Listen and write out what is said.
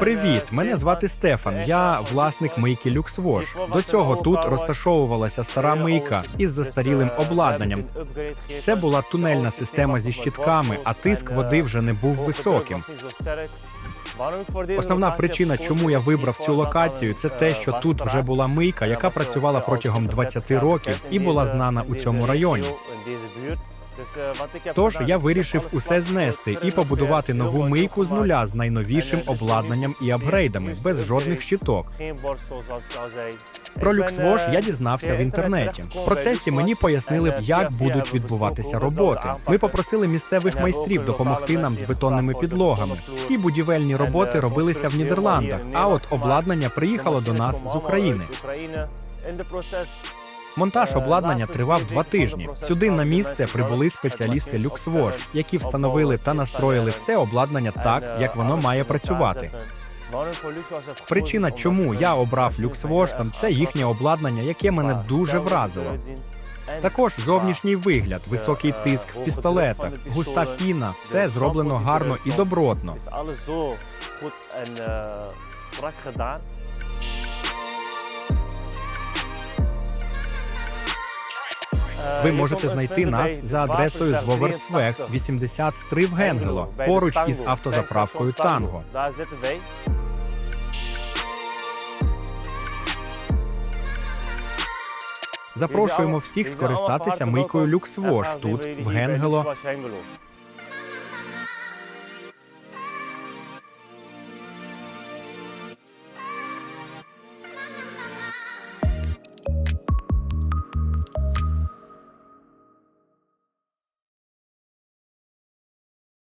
Привіт, мене звати Стефан. Я власник мийки Люксвош. До цього тут розташовувалася стара мийка із застарілим обладнанням. Це була тунельна система зі щітками, а тиск води вже не був високим. Основна причина, чому я вибрав цю локацію, це те, що тут вже була мийка, яка працювала протягом 20 років і була знана у цьому районі. Тож я вирішив усе знести і побудувати нову мийку з нуля з найновішим обладнанням і апгрейдами, без жодних щиток. Про люксвош я дізнався в інтернеті. В процесі мені пояснили, як будуть відбуватися роботи. Ми попросили місцевих майстрів допомогти нам з бетонними підлогами. Всі будівельні роботи робилися в Нідерландах, а от обладнання приїхало до нас з України. Монтаж обладнання тривав два тижні. Сюди на місце прибули спеціалісти Люксвош, які встановили та настроїли все обладнання так, як воно має працювати. Причина, чому я обрав Люксвош, там це їхнє обладнання, яке мене дуже вразило. Також зовнішній вигляд, високий тиск в пістолетах, густа піна, все зроблено гарно і добротно. Ви можете знайти нас за адресою з Воверцвех, 83 в Генгело, поруч із автозаправкою Танго. Запрошуємо всіх скористатися мийкою Люксвош тут, в Генгело.